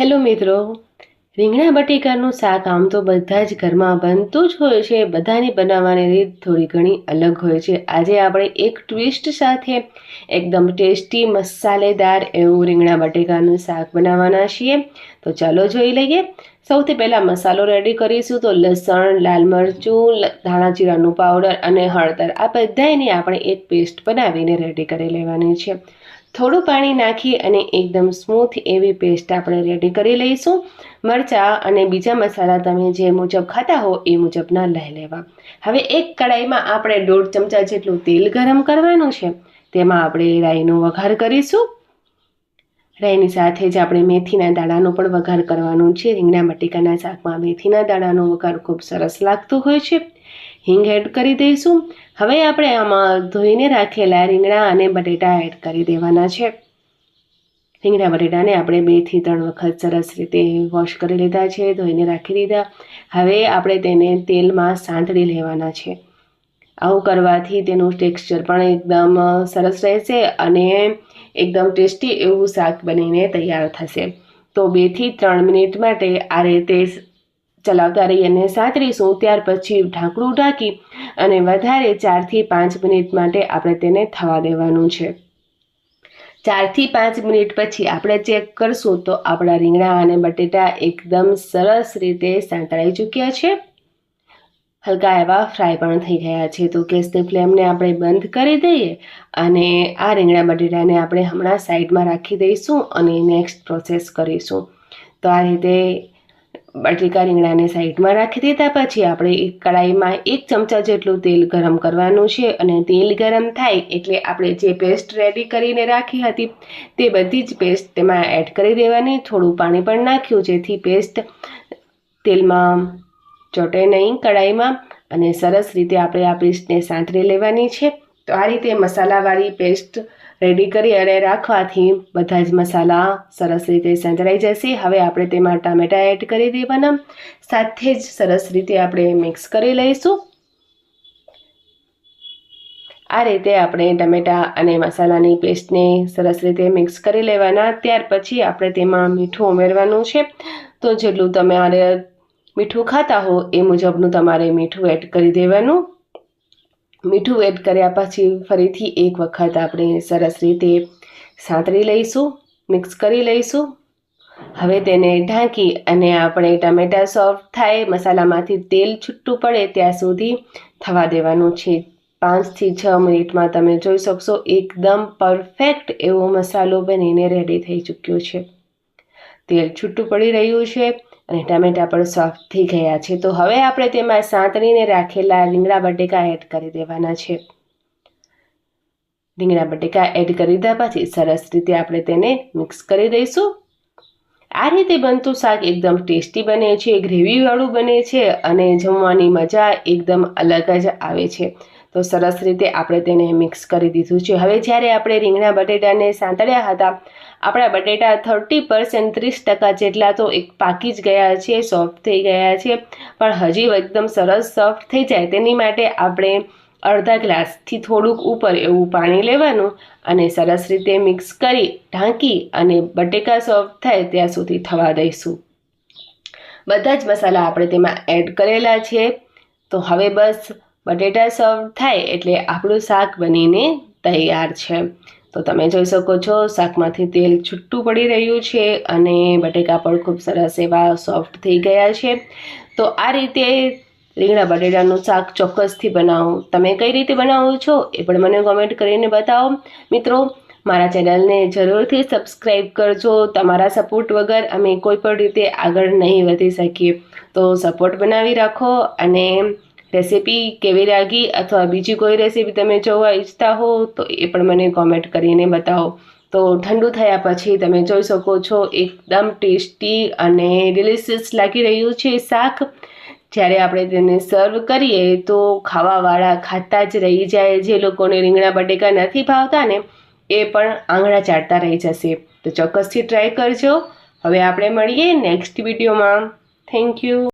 Hello મિત્રો, રીંગણા બટેકાનું શાક આમ તો બધા જ ઘરમાં બનતું જ હોય છે. બધાની બનાવવાની રીત થોડી ઘણી અલગ હોય છે. આજે આપણે એક ટ્વિસ્ટ સાથે એકદમ ટેસ્ટી મસાલેદાર એવું રીંગણા બટેકાનું શાક બનાવવાના છીએ. તો ચાલો જોઈ લઈએ. સૌથી પહેલાં મસાલો રેડી કરીશું. તો લસણ, લાલ મરચું ધાણા જીરાનું પાવડર અને હળદર આ બધાની આપણે એક પેસ્ટ બનાવીને રેડી કરી લેવાની છે. થોડું પાણી નાખી અને એકદમ સ્મૂથ એવી પેસ્ટ આપણે રેડી કરી લઈશું. મરચાં અને બીજા મસાલા તમે જે મુજબ ખાતા હો એ મુજબના લઈ લેવા. હવે એક કડાઈમાં આપણે દોઢ ચમચા જેટલું તેલ ગરમ કરવાનું છે. તેમાં આપણે રાઈનો વઘાર કરીશું. રાઈની સાથે જ આપણે મેથીના દાણાનો પણ વઘાર કરવાનો છે. રીંગણા બટેકાના શાકમાં મેથીના દાણાનો વઘાર ખૂબ સરસ લાગતો હોય છે. હિંગ એડ કરી દઈશું. હવે આપણે આમાં ધોઈને રાખેલા રીંગણા અને બટેટા એડ કરી દેવાના છે. રીંગણા, બટેટાને આપણે બેથી ત્રણ વખત સરસ રીતે વોશ કરી લીધા છે, ધોઈને રાખી દીધા. હવે આપણે તેને તેલમાં સાંતળી લેવાના છે. આવું કરવાથી તેનું ટેક્સચર પણ એકદમ સરસ રહેશે અને એકદમ ટેસ્ટી એવું શાક બનીને તૈયાર થશે. તો બેથી ત્રણ મિનિટ માટે આ રીતે ચલાવતા રહી અને સાતરીશું ત્યાર પછી ઢાંકણું ઢાંકી અને વધારે ચારથી પાંચ મિનિટ માટે આપણે તેને થવા દેવાનું છે. ચારથી પાંચ મિનિટ પછી આપણે ચેક કરશું તો આપણા રીંગણા અને બટેટા એકદમ સરસ રીતે સાંતળાઈ ચૂક્યા છે. હલકા એવા ફ્રાય પણ થઈ ગયા છે તો ગેસની ફ્લેમને આપણે બંધ કરી દઈએ અને આ રીંગણા બટેટાને આપણે હમણાં સાઈડમાં રાખી દઈશું અને નેક્સ્ટ પ્રોસેસ કરીશું. તો આ રીતે બટેકા રીંગણાને સાઈડમાં રાખી દીધા. પછી આપણે એક કડાઈમાં એક ચમચા જેટલું તેલ ગરમ કરવાનું છે અને તેલ ગરમ થાય એટલે આપણે જે પેસ્ટ રેડી કરીને રાખી હતી તે બધી જ પેસ્ટ તેમાં એડ કરી દેવાની. થોડું પાણી પણ નાખ્યું જેથી પેસ્ટ તેલમાં ચોટે નહીં કડાઈમાં અને સરસ રીતે આપણે આ પેસ્ટને સાંતરી લેવાની છે. તો આ રીતે મસાલાવાળી પેસ્ટ રેડી કરી અને રાખવાથી બધા જ મસાલા સરસ રીતે સંતળાઈ જશે. હવે આપણે તેમાં ટામેટાં એડ કરી દેવાના. સાથે જ સરસ રીતે આપણે મિક્સ કરી લઈશું. આ રીતે આપણે ટમેટાં અને મસાલાની પેસ્ટને સરસ રીતે મિક્સ કરી લેવાના. ત્યાર પછી આપણે તેમાં મીઠું ઉમેરવાનું છે. તો જેટલું તમારે મીઠું ખાતા હો એ મુજબનું તમારે મીઠું એડ કરી દેવાનું. મીઠું એડ કર્યા પછી ફરીથી એક વખત આપણે સરસ રીતે સાંતળી લઈશું, મિક્સ કરી લઈશું. હવે તેને ઢાંકી અને આપણે ટામેટા સોફ્ટ થાય, મસાલામાંથી તેલ છૂટું પડે ત્યાં સુધી થવા દેવાનું છે. પાંચથી છ મિનિટમાં તમે જોઈ શકશો, એકદમ પરફેક્ટ એવો મસાલો બનીને રેડી થઈ ચૂક્યો છે. તેલ છૂટું પડી રહ્યું છે. અને ટામેટા પણ સોફ્ટ થઈ ગયા છે. તો હવે આપણે તેમાં સાંતળીને રાખેલા રીંગણા બટેકા એડ કરી દેવાના છે. રીંગણા બટેકા એડ કરી દીધા પછી સરસ રીતે આપણે તેને મિક્સ કરી દઈશું. આ રીતે બનતું શાક એકદમ ટેસ્ટી બને છે, ગ્રેવીવાળું બને છે અને જમવાની મજા એકદમ અલગ જ આવે છે. તો સરસ રીતે આપણે તેને મિક્સ કરી દીધું છે. હવે જ્યારે આપણે રીંગણા બટેટાને સાંતળ્યા હતા, આપણા બટેટા થર્ટી પર્સન્ટ ત્રીસ ટકા જેટલા તો એક પાકી જ ગયા છે સોફ્ટ થઈ ગયા છે. પણ હજી એકદમ સરસ સોફ્ટ થઈ જાય તેની માટે આપણે અડધા ગ્લાસથી થોડુંક ઉપર એવું પાણી લેવાનું અને સરસ રીતે મિક્સ કરી ઢાંકી અને બટેકા સોફ્ટ થાય ત્યાં સુધી થવા દઈશું. બધા જ મસાલા આપણે તેમાં એડ કરેલા છે. તો હવે બસ બટેટા સર્વ થાય એટલે આપણું શાક બનીને તૈયાર છે. તો તમે જોઈ શકો છો, શાકમાંથી તેલ છૂટું પડી રહ્યું છે અને બટેકા પણ ખૂબ સરસ એવા સોફ્ટ થઈ ગયા છે. તો આ રીતે રીંગણા બટેટાનું શાક ચોક્કસથી બનાવો. તમે કઈ રીતે બનાવો છો એ પણ મને કોમેન્ટ કરીને બતાવો. મિત્રો, મારા ચેનલને જરૂરથી સબસ્ક્રાઈબ કરજો. તમારા સપોર્ટ વગર અમે કોઈ પણ રીતે આગળ નહીં વધી શકીએ. તો સપોર્ટ બનાવી રાખો અને રેસીપી કેવી લાગી અથવા બીજી કોઈ રેસીપી તમે જોવા ઈચ્છતા હો, તો એ પણ મને કોમેન્ટ કરીને બતાવો. તો ઠંડુ થયા પછી તમે જોઈ શકો છો, એકદમ ટેસ્ટી અને ડિલિશિયસ લાગી રહ્યું છે શાક. જ્યારે આપણે તેને સર્વ કરીએ, તો ખાવાવાળા ખાતા જ રહી જાય, જે લોકોને રીંગણા બટેકા નથી ભાવતા ને, એ પણ આંગળા ચાટતા રહી જશે. તો ચોક્કસથી ટ્રાય કરજો. હવે આપણે મળીએ નેક્સ્ટ વિડીયોમાં થેન્ક યુ